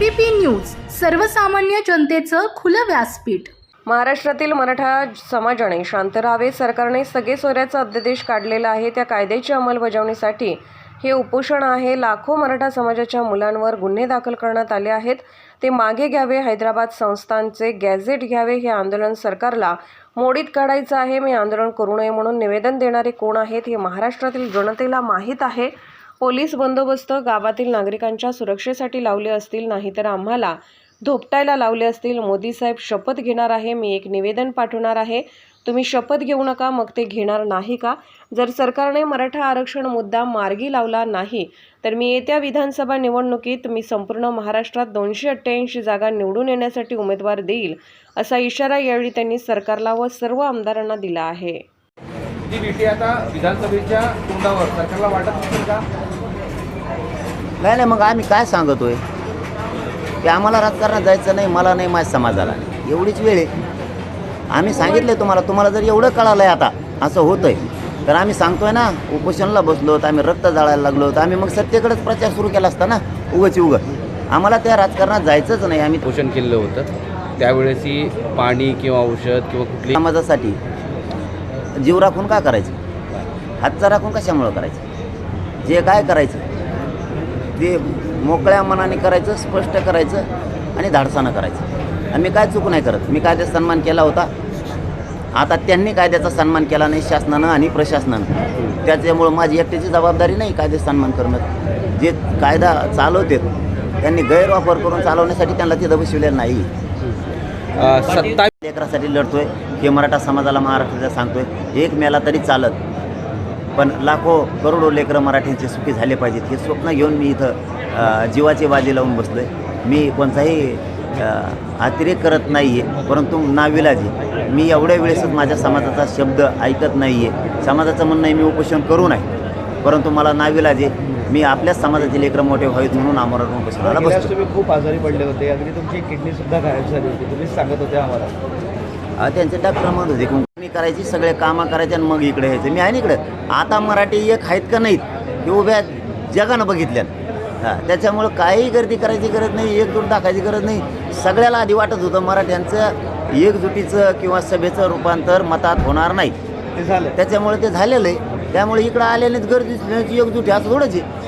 ABP news सर्वसामान्य जनतेचं खुलं व्यासपीठ. महाराष्ट्रातील मराठा समाजाने शांत राहावे सरकारने सगळे सोऱ्याचा अध्यादेश काढलेला आहे त्या कायद्याची अंमलबजावणीसाठी हे उपोषण आहे. लाखो मराठा समाजाच्या मुलांवर गुन्हे दाखल करण्यात आले आहेत. ते मागे घ्यावे हैदराबाद संस्थांचे गॅझेट घ्यावे हे आंदोलन सरकारला मोडीत काढायचं आहे. मी आंदोलन करू नये म्हणून निवेदन देणारे कोण आहेत हे महाराष्ट्रातील जनतेला माहीत आहे. पोलीस बंदोबस्त गावातील नागरिकांच्या सुरक्षेसाठी लावले असतील नाही तर आम्हाला धोपटायला लावले असतील. मोदी साहेब शपथ घेणार आहे. मी एक निवेदन पाठवणार आहे. तुम्ही शपथ घेऊ नका मग ते घेणार नाही का? जर सरकारने मराठा आरक्षण मुद्दा मार्गी लावला नाही तर मी येत्या विधानसभा निवडणुकीत मी संपूर्ण महाराष्ट्रात दोनशे अठ्ठ्याऐंशी जागा निवडून येण्यासाठी उमेदवार देईल असा इशारा यावेळी त्यांनी सरकारला व सर्व आमदारांना दिला आहे. ती भीती आता विधानसभेच्या तोंडावर सरकारला वाटत का? नाही नाही मग आम्ही काय सांगतोय? की आम्हाला राजकारणात जायचं नाही मला नाही माझ्या समाजाला नाही. एवढीच वेळ आहे. आम्ही सांगितलं तुम्हाला तुम्हाला जर एवढं कळालं आहे आता असं होतंय. तर आम्ही सांगतोय ना उपोषणला बसलो तर आम्ही रक्त जाळायला लागलो तर आम्ही मग सत्तेकडेच प्रचार सुरू केला असता ना उगच उगं आम्हाला त्या राजकारणात जायचंच नाही आम्ही पोषण केलेलं होतं. त्यावेळेसही पाणी किंवा औषध किंवा कुठली समाजासाठी जीव राखून का करायचं? हातचा राखून कशामुळं करायचं? जे काय करायचं? ते मोकळ्या मनाने करायचं स्पष्ट करायचं आणि धाडसानं करायचं. आणि मी काय चूक नाही करत. मी कायद्याचा सन्मान केला होता. आता त्यांनी कायद्याचा सन्मान केला नाही शासनानं आणि प्रशासनानं. त्याच्यामुळं माझी एकट्याची जबाबदारी नाही कायद्याचा सन्मान करणं. जे कायदा चालवते त्यांनी गैरवापर करून चालवण्यासाठी त्यांना तिथं बसविलेलं नाही. सत्ता लेकरासाठी लढतोय. हे मराठा समाजाला महाराष्ट्राला सांगतोय. एक मेला तरी चालत. पण लाखो करोडो लेकरं मराठींचे सुखी झाले पाहिजेत. हे स्वप्न घेऊन मी इथं जीवाची बाजी लावून बसलोय. मी कोणताही अतिरेक करत नाही आहे परंतु नाविलाजी. मी एवढ्या वेळेसच माझ्या समाजाचा शब्द ऐकत नाही आहे समाजाचं म्हणणं आहे मी उपोषण करू नये. परंतु मला नाविलाजी मी आपल्याच समाजाचे लेकरं मोठे व्हावेत म्हणून उपोषणाला गेल्यास बसतो तुम्ही खूप आजारी पडले होते. अगदी तुमची किडनी सुद्धा गायब झाली होती. तुम्हीच सांगत होते आम्हाला. त्यांचे डॉक्टर म्हणत होते कंपनी करायची सगळे कामं करायचे आणि मग इकडे यायचं. मी आहे ना इकडं. आता मराठी एक आहेत का नाहीत हे उभ्या जगानं बघितल्या हां त्याच्यामुळं काही गर्दी करायची गरज नाही एकजूट दाखायची गरज नाही. सगळ्याला आधी वाटत होतं मराठ्यांचं एकजुटीचं किंवा सभेचं रूपांतर मतात होणार नाही. ते झालं. त्याच्यामुळे ते झालेलं आहे. त्यामुळे इकडं आल्यानेच गर्दी एकजुटी असं थोडंच आहे.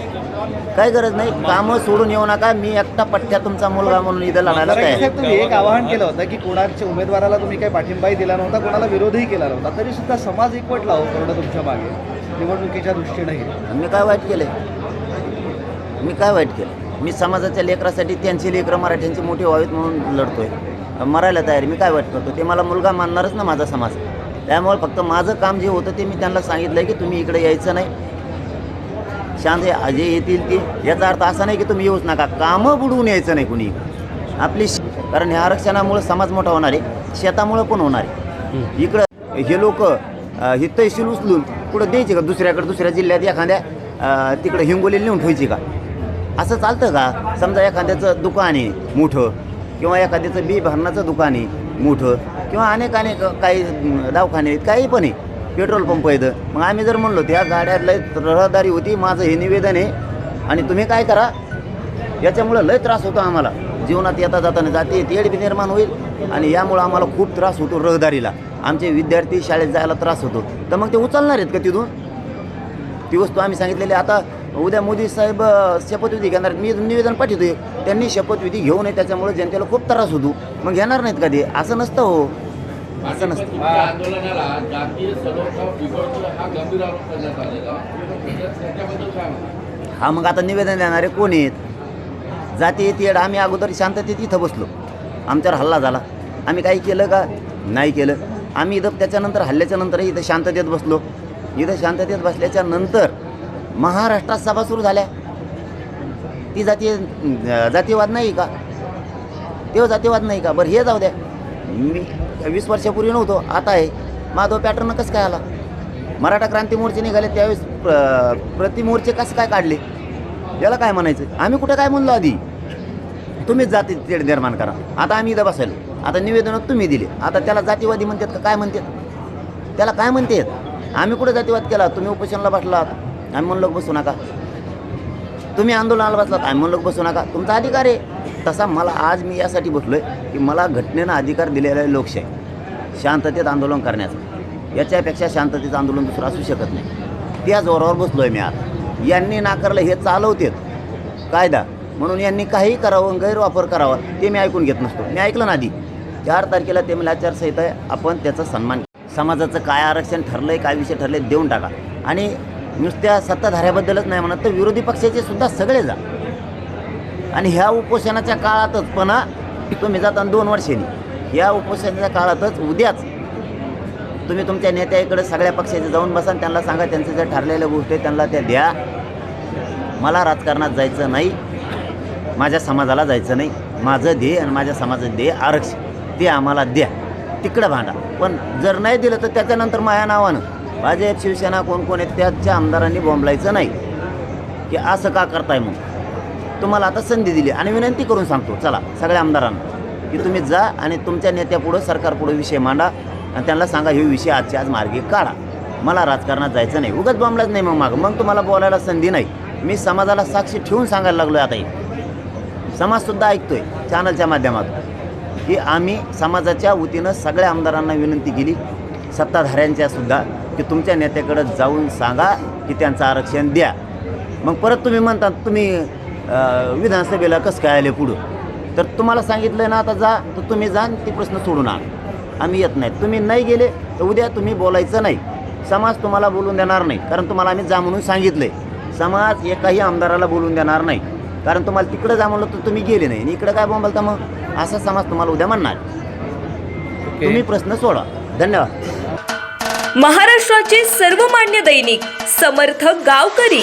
काही गरज नाही. कामं सोडून येऊ नका. मी एकटा पठ्ठ्या तुमचा मुलगा म्हणून इथं लढायला तयार. साहेब तुम्ही एक आवाहन केलं होतं की कोणाच्या उमेदवाराला तुम्ही काही पाठिंबाही दिला नव्हता कोणाला विरोधही केला नव्हता. तरी सुद्धा समाज एकवटला हो पूर्ण तुमच्या मागे. निवडणुकीच्या दृष्टीनेही मी काय वाईट केलं मी काय वाईट केलं मी समाजाच्या लेकरासाठी त्यांची लेकरं मराठ्यांची मोठी व्हावीत म्हणून लढतोय. मरायला तयार मी काय वाईट करतो? ते मला मुलगा मानणारच ना माझा समाज. त्यामुळे फक्त माझं काम जे होतं ते मी त्यांना सांगितलं की तुम्ही इकडे यायचं नाही. शांत जे येतील ते याचा अर्थ असा नाही की तुम्ही येऊच नका. कामं बुडवून यायचं नाही कुणी. आपली कारण ह्या आरक्षणामुळे समाज मोठा होणार आहे. शेतामुळं पण होणार आहे. इकडं हे लोक हे तहसील उचलून कुठं द्यायचे का? दुसऱ्याकडे दुसऱ्या जिल्ह्यात एखाद्या तिकडं हिंगोलीला नेऊन ठेवायची का? असं चालतं का? समजा एखाद्याचं दुकान आहे मोठं किंवा एखाद्याचं बी भरणाचं दुकान आहे मोठं किंवा अनेक अनेक काही दवाखाने आहेत काही पण आहे. पेट्रोल पंप आहेत मग आम्ही जर म्हणलो त्या गाड्यात लय रहदारी होती माझं हे निवेदन आहे आणि तुम्ही काय करा? याच्यामुळं लय त्रास होतो आम्हाला. जीवनात येता जाताना जाते तेड बी निर्माण होईल आणि यामुळं आम्हाला खूप त्रास होतो रहदारीला. आमचे विद्यार्थी शाळेत जायला त्रास होतो. तर मग ते उचलणार आहेत का तिथून? ती वस्तू आम्ही सांगितलेली आता उद्या मोदी साहेब शपथविधी घेणार मी निवेदन पाठवतोय. त्यांनी शपथविधी घेऊ नये त्याच्यामुळे जनतेला खूप त्रास होतो. मग घेणार नाहीत का ते? असं नसतं हो. असं नसतं. आंदोलनाला जातीय सलोखा बिघडतो हा गंभीर आरोप करण्यात आलेला त्याच्याबद्दल काय? हा मग आता निवेदन देणारे कोण आहेत? जाती येते येड. आम्ही अगोदर शांततेत इथं बसलो. आमच्यावर हल्ला झाला. आम्ही काही केलं का? नाही केलं. आम्ही इथं त्याच्यानंतर हल्ल्याच्या नंतर इथं शांततेत बसलो. इथं शांततेत बसल्याच्या नंतर महाराष्ट्रात सभा सुरू झाल्या. ती जातीय जातीयवाद नाही का? तेव्हा जातीयवाद नाही का? बरं हे जाऊ द्या. मी वीस वर्षापूर्वी नव्हतो आता आहे. माधव पॅटर्न कसं काय आला? मराठा क्रांती मोर्चे निघाले त्यावेळेस प्र प्रतिमोर्चे कसं काय काढले? याला काय म्हणायचं? आम्ही कुठं काय म्हणलो आधी? तुम्हीच जाती तेढ निर्माण करा. आता आम्ही इथं बसायलो. आता निवेदनात तुम्ही दिले. आता त्याला जातीवादी म्हणतात का काय म्हणतात? त्याला काय म्हणतात? आम्ही कुठं जातीवाद केला? तुम्ही उपोषणाला बसलात. आम्ही म्हणलो बसू नका. तुम्ही आंदोलनाला बसलात. आम्ही म्हणलो बसू नका. तुमचा अधिकार आहे. तसा मला आज मी यासाठी बसलो आहे की मला घटनेनं अधिकार दिलेला आहे लोकशाही शांततेत आंदोलन करण्याचं. याच्यापेक्षा शांततेचं आंदोलन दुसरं असू शकत नाही. त्या जोरावर बसलो आहे मी आज. यांनी नाकारलं हे चालवतेत. कायदा. म्हणून यांनी काही करावं गैरवापर करावा ते मी ऐकून घेत नसतो. मी ऐकलं ना आधी. चार तारखेला ते मला आचारसंहिता आहे. आपण त्याचा सन्मान समाजाचं काय आरक्षण ठरलं आहे काय विषय ठरले देऊन टाका. आणि नुसत्या सत्ताधाऱ्याबद्दलच नाही म्हणत तर विरोधी पक्षाचे सुद्धा सगळे जा आणि ह्या उपोषणाच्या काळातच पण तुम्ही जाता दोन वर्षांनी. ह्या उपोषणाच्या काळातच उद्याच तुम्ही तुमच्या नेत्याकडे सगळ्या पक्षाचे जाऊन बसा त्यांना सांगा त्यांचं ज्या ठरलेल्या गोष्टी त्यांना त्या द्या. मला राजकारणात जायचं नाही माझ्या समाजाला जायचं नाही. माझं दे आणि माझ्या समाजाचं दे आरक्षण. ते आम्हाला द्या. तिकडं भांडा. पण जर नाही दिलं तर त्याच्यानंतर माझ्या नावानं भाजप शिवसेना कोण कोण आहेत त्याच्या आमदारांनी बोंबलायचं नाही. की असं का करताय मग? तुम्हाला आता संधी दिली आणि विनंती करून सांगतो. चला सगळ्या आमदारांना की तुम्ही जा आणि तुमच्या नेत्यापुढं सरकारपुढं विषय मांडा आणि त्यांना सांगा हे विषय आजच्या आज मार्गी काढा. मला राजकारणात जायचं नाही. उगाच बॉम्बलाच नाही मग मागं. मग तुम्हाला बोलायला संधी नाही. मी समाजाला साक्षी ठेवून सांगायला लागलो आता हे. समाजसुद्धा आहे चॅनलच्या माध्यमातून की आम्ही समाजाच्या वतीनं सगळ्या आमदारांना विनंती केली. सत्ताधाऱ्यांच्यासुद्धा की तुमच्या नेत्याकडं जाऊन सांगा की त्यांचं आरक्षण द्या. मग परत तुम्ही म्हणता तुम्ही विधानसभेला कसं काय आले पुढं? तर तुम्हाला सांगितलं ना आता जा तर तुम्ही जा आणि ते प्रश्न सोडून आणा. आम्ही येत नाही तुम्ही नाही गेले तर उद्या तुम्ही बोलायचं नाही. समाज तुम्हाला बोलून देणार नाही. कारण तुम्हाला आम्ही जा म्हणून सांगितलं आहे समाज एकाही आमदाराला बोलून देणार नाही. कारण तुम्हाला तिकडं जा म्हणलं तर तुम्ही गेले नाही. आणि इकडं काय बोंबलता मग? असा समाज तुम्हाला उद्या म्हणणार. तुम्ही प्रश्न सोडा. धन्यवाद. महाराष्ट्राचे सर्वमान्य दैनिक समर्थ गावकरी.